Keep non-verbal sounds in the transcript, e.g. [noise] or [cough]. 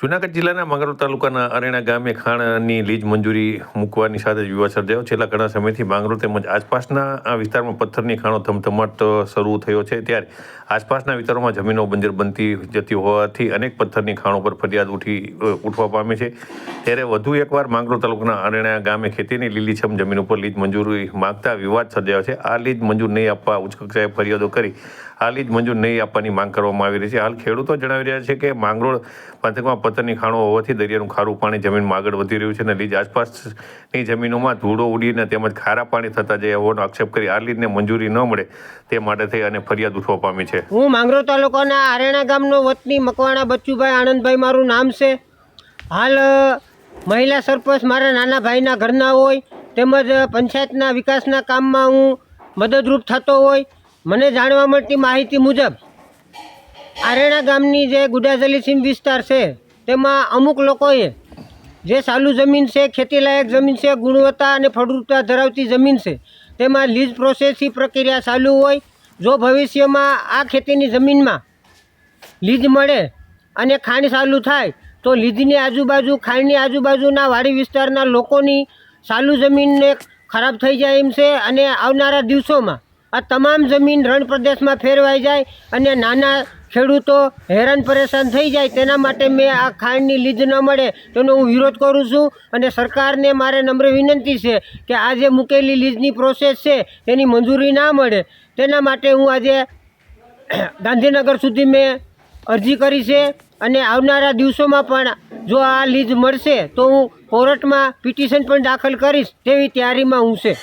જુનાગઢ જિલ્લાના માંગરોળ તાલુકાના અરેણા ગામે ખાણની લીજ મંજૂરી મૂકવાની સાથે જ વિવાદ સર્જાયો. છેલ્લા ઘણા સમયથી માંગરોળ તેમજ આસપાસના આ વિસ્તારમાં પથ્થરની ખાણો ધમધમાટ શરૂ થયો છે. ત્યારે આસપાસના વિસ્તારોમાં જમીનો બંજર બનતી જતી હોવાથી અનેક પથ્થરની ખાણો પર ફરિયાદ ઉઠી ઉઠવા પામે છે. ત્યારે વધુ એકવાર માંગરોળ તાલુકાના અરેણા ગામે ખેતીની લીલીછમ જમીન ઉપર લીજ મંજૂરી માગતા વિવાદ સર્જાયો છે. આ લીજ મંજૂર નહીં આપવા ઉચ્ચ કક્ષાએ ફરિયાદો કરી, આ લીજ મંજૂર નહીં આપવાની માંગ કરવામાં આવી રહી છે. હાલ ખેડૂતો જણાવી રહ્યા છે કે માંગરોળ પંથકમાં પથ્થરની ખાણો હોવાથી દરિયાનું ખારું પાણી જમીનમાં આગળ વધી રહ્યું છે અને લીજ આસપાસની જમીનોમાં ધૂળો ઉડીને તેમજ ખારા પાણી થતા જાય હોવાનો આક્ષેપ કરી આ લીજને મંજૂરી ન મળે તે માટે થઈ અને ફરિયાદ ઉઠવા પામી છે. હું માંગરો તાલુકાના આરેણા ગામનો વતની મકવાણા બચ્ચુભાઈ આનંદભાઈ મારું નામ છે. હાલ મહિલા સરપંચ મારા નાના ભાઈના ઘરના હોય તેમજ પંચાયતના વિકાસના કામમાં હું મદદરૂપ થતો હોય મને જાણવા મળતી માહિતી મુજબ આરેણા ગામની જે ગુડાજલી સીમ વિસ્તાર છે તેમાં અમુક લોકોએ જે સાલું જમીન છે, ખેતીલાયક જમીન છે, ગુણવત્તા અને ફળદ્રુપતા ધરાવતી જમીન છે, તેમાં લીઝ પ્રોસેસની પ્રક્રિયા ચાલુ હોય, જો ભવિષ્યમાં આ ખેતીની જમીનમાં લીઝ મળે અને ખાણ ચાલુ થાય, તો લીઝની આજુબાજુ ખાણની આજુબાજુના વાડી વિસ્તારના લોકોની ચાલુ જમીનને ખરાબ થઈ જાય એમ છે અને આવનારા દિવસોમાં આ તમામ જમીન રણ પ્રદેશમાં ફેરવાઈ જાય અને નાના ખેડૂતો હેરાન પરેશાન થઈ જાય તેના માટે મેં આ ખાંડની લીજ ન મળે તેનો હું વિરોધ કરું છું અને સરકારને મારે નમ્ર વિનંતી છે કે આ જે મૂકેલી લીઝની પ્રોસેસ છે તેની મંજૂરી ના મળે. તેના માટે હું આજે [coughs] ગાંધીનગર સુધી મેં અરજી કરી છે અને આવનારા દિવસોમાં પણ જો આ લીઝ મળશે તો હું કોર્ટમાં પિટિશન પણ દાખલ કરીશ તેવી તૈયારીમાં હું છે.